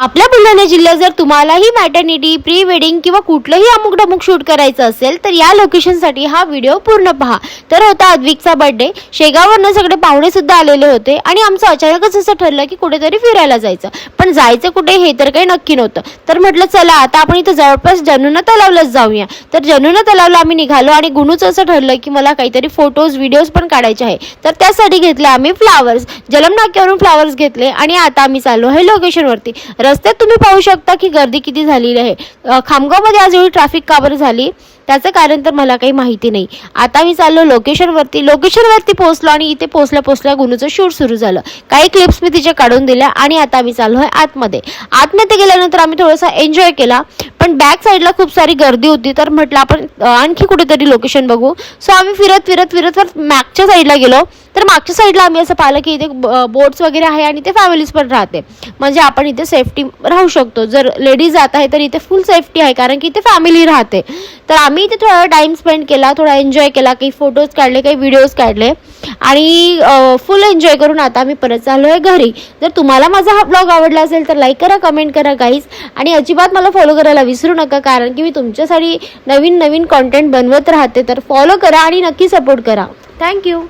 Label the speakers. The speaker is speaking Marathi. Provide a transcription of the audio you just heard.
Speaker 1: आपल्या बुलढाणा जिल्ह्यात जर तुम्हालाही मॅटर्निटी प्री वेडिंग किंवा कुठलंही अमुक डमुक शूट करायचं असेल तर या लोकेशनसाठी हा व्हिडिओ पूर्ण पहा. तर होता अद्विकचा बर्थडे शेगाववरनं सगळे पाहुणे सुद्धा आलेले होते आणि आमचं अचानकच असं ठरलं की कुठेतरी फिरायला जायचं. पण जायचं कुठे हे तर काही नक्की नव्हतं. तर म्हटलं चला आता आपण इथं जवळपास जनुना तलावलाच जाऊया. तर जनुना तलावला आम्ही निघालो आणि गुणूच असं ठरलं की मला काहीतरी फोटोज व्हिडिओज पण काढायचे आहे. तर त्यासाठी घेतले आम्ही फ्लावर्स जलम नाक्यावरून फ्लावर्स घेतले आणि आता आम्ही चाललो आहे लोकेशनवरती रस्त्यात तुम्ही पाहू शकता की गर्दी किती झालेली आहे. खामगावमध्ये आज एवढी ट्रॅफिक का बरं झाली? त्याचं कारण तर मला काही माहिती नाही. आता मी चाललो लोकेशनवरती लोकेशनवरती पोहोचलो आणि इथे पोहोचल्या पोहोचल्या गुणूचं शूट सुरू झालं. काही क्लिप्स मी तिच्या काढून दिल्या आणि आता आम्ही चाललो आहे आतमध्ये. आतमध्ये गेल्यानंतर आम्ही थोडासा एन्जॉय केला पण बॅक साईडला खूप सारी गर्दी होती तर म्हटलं आपण आणखी कुठेतरी लोकेशन बघू. सो आम्ही फिरत फिरत फिरत फिरत मागच्या साईडला गेलो. तर मागच्या साईडला आम्ही असं पाहिलं की इथे बोट्स वगैरे आहे आणि इथे फॅमिलीज पण राहते. म्हणजे आपण इथे सेफ्टी राहू शकतो. जर लेडीज जात आहे तर इथे फुल सेफ्टी आहे कारण की इथे फॅमिली राहते. तर आम्ही इथे थोडा टाईम स्पेंड केला थोडा एन्जॉय केला काही फोटोज काढले काही व्हिडिओज काढले. आणि फुल एन्जॉय करून आता आम्ही परत चाललो आहे घरी. जर तुम्हाला माझा हा ब्लॉग आवडला असेल तर लाईक करा कमेंट करा गाईज आणि अजिबात मला फॉलो करायला विसरू नका कारण की मी तुमच्यासाठी नवीन नवीन कॉन्टेंट बनवत राहते. तर फॉलो करा आणि नक्की सपोर्ट करा. थँक्यू